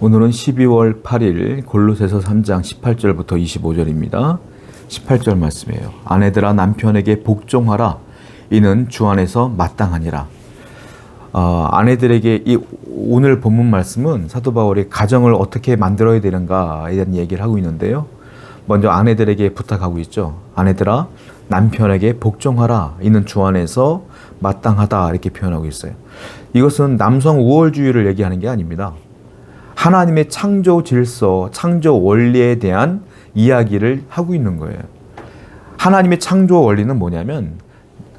오늘은 12월 8일 골로새서 3장 18절부터 25절입니다. 18절 말씀이에요. 아내들아 남편에게 복종하라. 이는 주 안에서 마땅하니라. 어, 아내들에게 이 오늘 본문 말씀은 사도 바울이 가정을 어떻게 만들어야 되는가에 대한 얘기를 하고 있는데요. 먼저 아내들에게 부탁하고 있죠. 아내들아 남편에게 복종하라. 이는 주 안에서 마땅하다 이렇게 표현하고 있어요. 이것은 남성 우월주의를 얘기하는 게 아닙니다. 하나님의 창조 질서, 창조 원리에 대한 이야기를 하고 있는 거예요. 하나님의 창조 원리는 뭐냐면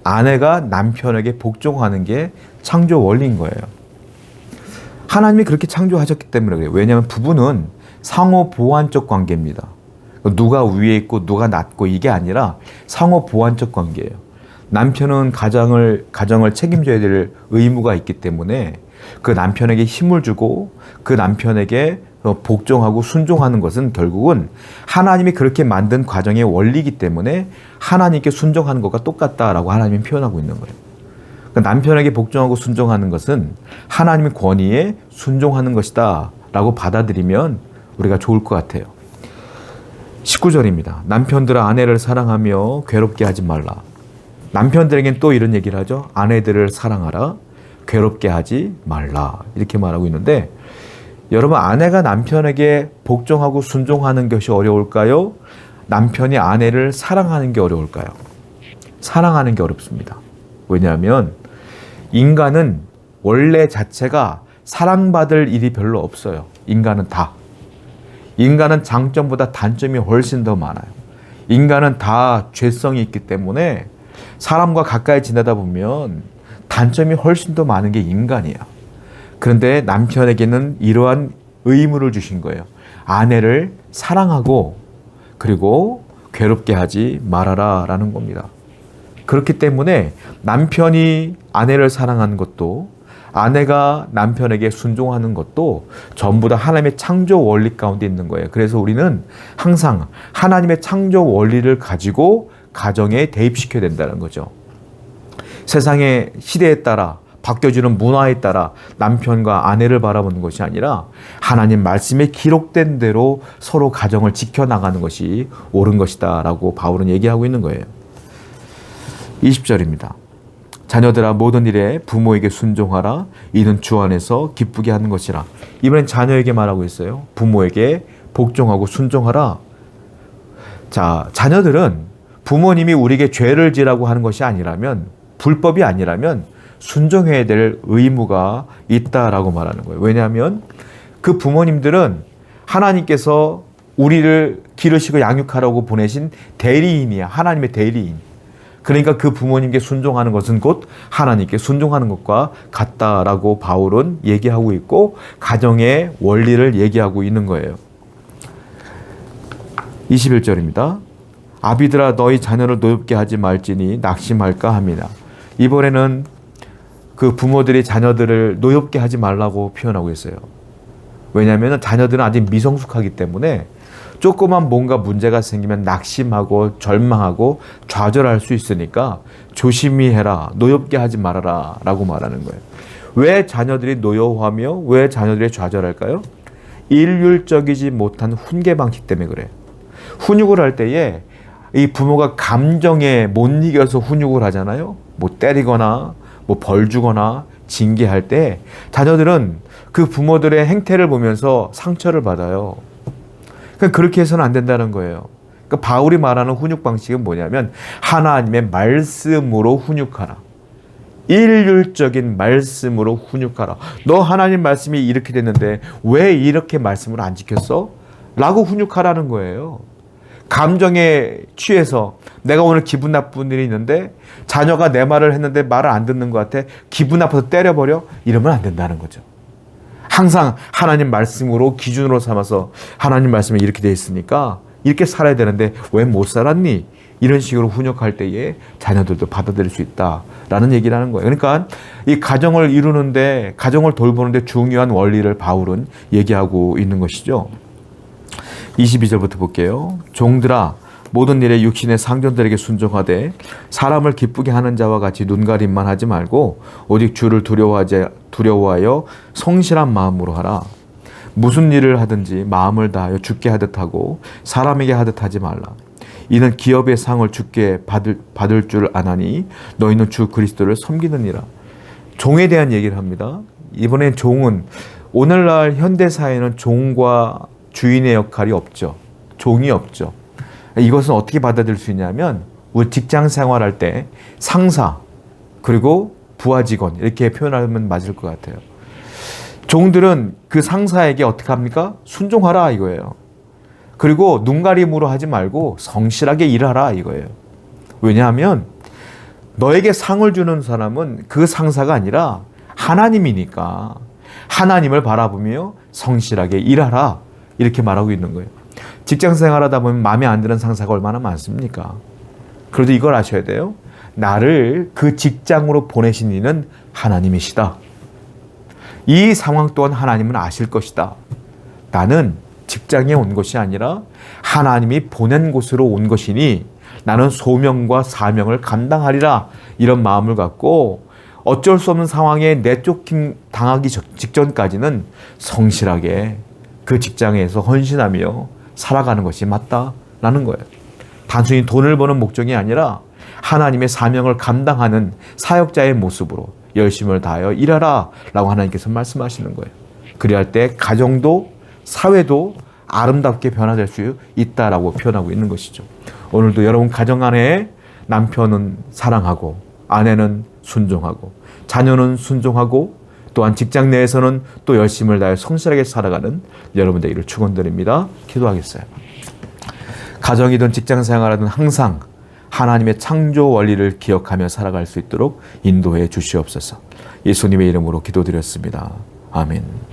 아내가 남편에게 복종하는 게 창조 원리인 거예요. 하나님이 그렇게 창조하셨기 때문에 그래요. 왜냐하면 부부는 상호 보완적 관계입니다. 누가 위에 있고 누가 낮고 이게 아니라 상호 보완적 관계예요. 남편은 가정을 가정을 책임져야 될 의무가 있기 때문에 그 남편에게 힘을 주고 그 남편에게 복종하고 순종하는 것은 결국은 하나님이 그렇게 만든 과정의 원리이기 때문에 하나님께 순종하는 것과 똑같다라고 하나님이 표현하고 있는 거예요. 그 남편에게 복종하고 순종하는 것은 하나님의 권위에 순종하는 것이다 라고 받아들이면 우리가 좋을 것 같아요. 19절입니다. 남편들아 아내를 사랑하며 괴롭게 하지 말라. 남편들에겐 또 이런 얘기를 하죠. 아내들을 사랑하라. 괴롭게 하지 말라. 이렇게 말하고 있는데 여러분 아내가 남편에게 복종하고 순종하는 것이 어려울까요? 남편이 아내를 사랑하는 게 어려울까요? 사랑하는 게 어렵습니다. 왜냐하면 인간은 원래 자체가 사랑받을 일이 별로 없어요. 인간은 다. 인간은 장점보다 단점이 훨씬 더 많아요. 인간은 다 죄성이 있기 때문에 사람과 가까이 지내다 보면 단점이 훨씬 더 많은 게 인간이야. 그런데 남편에게는 이러한 의무를 주신 거예요. 아내를 사랑하고 그리고 괴롭게 하지 말아라 라는 겁니다. 그렇기 때문에 남편이 아내를 사랑하는 것도 아내가 남편에게 순종하는 것도 전부 다 하나님의 창조 원리 가운데 있는 거예요. 그래서 우리는 항상 하나님의 창조 원리를 가지고 가정에 대입시켜야 된다는 거죠. 세상의 시대에 따라 바뀌어지는 문화에 따라 남편과 아내를 바라보는 것이 아니라 하나님 말씀에 기록된 대로 서로 가정을 지켜나가는 것이 옳은 것이다 라고 바울은 얘기하고 있는 거예요. 20절입니다. 자녀들아 모든 일에 부모에게 순종하라 이는 주 안에서 기쁘게 하는 것이라. 이번엔 자녀에게 말하고 있어요. 부모에게 복종하고 순종하라. 자, 자녀들은 부모님이 우리에게 죄를 지라고 하는 것이 아니라면 불법이 아니라면 순종해야 될 의무가 있다라고 말하는 거예요. 왜냐하면 그 부모님들은 하나님께서 우리를 기르시고 양육하라고 보내신 대리인이야. 하나님의 대리인. 그러니까 그 부모님께 순종하는 것은 곧 하나님께 순종하는 것과 같다라고 바울은 얘기하고 있고 가정의 원리를 얘기하고 있는 거예요. 21절입니다. 아비들아 너희 자녀를 노엽게 하지 말지니 낙심할까 합니다. 이번에는 그 부모들이 자녀들을 노엽게 하지 말라고 표현하고 있어요. 왜냐하면 자녀들은 아직 미성숙하기 때문에 조그만 뭔가 문제가 생기면 낙심하고 절망하고 좌절할 수 있으니까 조심히 해라. 노엽게 하지 말아라. 라고 말하는 거예요. 왜 자녀들이 노여워하며 왜 자녀들이 좌절할까요? 일률적이지 못한 훈계 방식 때문에 그래요. 훈육을 할 때에 이 부모가 감정에 못 이겨서 훈육을 하잖아요. 뭐 때리거나 뭐 벌 주거나 징계할 때 자녀들은 그 부모들의 행태를 보면서 상처를 받아요. 그러니까 그렇게 해서는 안 된다는 거예요. 그러니까 바울이 말하는 훈육 방식은 뭐냐면 하나님의 말씀으로 훈육하라. 일률적인 말씀으로 훈육하라. 너 하나님 말씀이 이렇게 됐는데 왜 이렇게 말씀을 안 지켰어? 라고 훈육하라는 거예요. 감정에 취해서 내가 오늘 기분 나쁜 일이 있는데 자녀가 내 말을 했는데 말을 안 듣는 것 같아. 기분 나빠서 때려버려? 이러면 안 된다는 거죠. 항상 하나님 말씀으로 기준으로 삼아서 하나님 말씀이 이렇게 돼 있으니까 이렇게 살아야 되는데 왜 못 살았니? 이런 식으로 훈육할 때에 자녀들도 받아들일 수 있다라는 얘기를 하는 거예요. 그러니까 이 가정을 이루는데 가정을 돌보는데 중요한 원리를 바울은 얘기하고 있는 것이죠. 22절부터 볼게요. 종들아 모든 일에 육신의 상전들에게 순종하되 사람을 기쁘게 하는 자와 같이 눈가림만 하지 말고 오직 주를 두려워하지 두려워하여 성실한 마음으로 하라. 무슨 일을 하든지 마음을 다하여 죽게 하듯 하고 사람에게 하듯 하지 말라. 이는 기업의 상을 주께 받을, 받을 줄 아나니 너희는 주 그리스도를 섬기느니라. 종에 대한 얘기를 합니다. 이번엔 종은 오늘날 현대 사회는 종과 주인의 역할이 없죠. 종이 없죠. 이것은 어떻게 받아들일 수 있냐면 우리 직장 생활할 때 상사 그리고 부하 직원 이렇게 표현하면 맞을 것 같아요. 종들은 그 상사에게 어떻게 합니까? 순종하라 이거예요. 그리고 눈가림으로 하지 말고 성실하게 일하라 이거예요. 왜냐하면 너에게 상을 주는 사람은 그 상사가 아니라 하나님이니까 하나님을 바라보며 성실하게 일하라 이렇게 말하고 있는 거예요. 직장 생활하다 보면 마음에 안 드는 상사가 얼마나 많습니까? 그래도 이걸 아셔야 돼요. 나를 그 직장으로 보내신 이는 하나님이시다. 이 상황 또한 하나님은 아실 것이다. 나는 직장에 온 것이 아니라 하나님이 보낸 곳으로 온 것이니 나는 소명과 사명을 감당하리라 이런 마음을 갖고 어쩔 수 없는 상황에 내쫓김 당하기 전- 직전까지는 성실하게 그 직장에서 헌신하며 살아가는 것이 맞다라는 거예요. 단순히 돈을 버는 목적이 아니라 하나님의 사명을 감당하는 사역자의 모습으로 열심을 다하여 일하라 라고 하나님께서 말씀하시는 거예요. 그래야 할때 가정도 사회도 아름답게 변화될 수 있다라고 표현하고 있는 것이죠. 오늘도 여러분 가정 안에 남편은 사랑하고 아내는 순종하고 자녀는 순종하고 또한 직장 내에서는 또 열심을 다해 성실하게 살아가는 여러분 되기를 축원드립니다. 기도하겠어요. 가정이든 직장 생활하든 항상 하나님의 창조 원리를 기억하며 살아갈 수 있도록 인도해 주시옵소서. 예수님의 이름으로 기도드렸습니다. 아멘.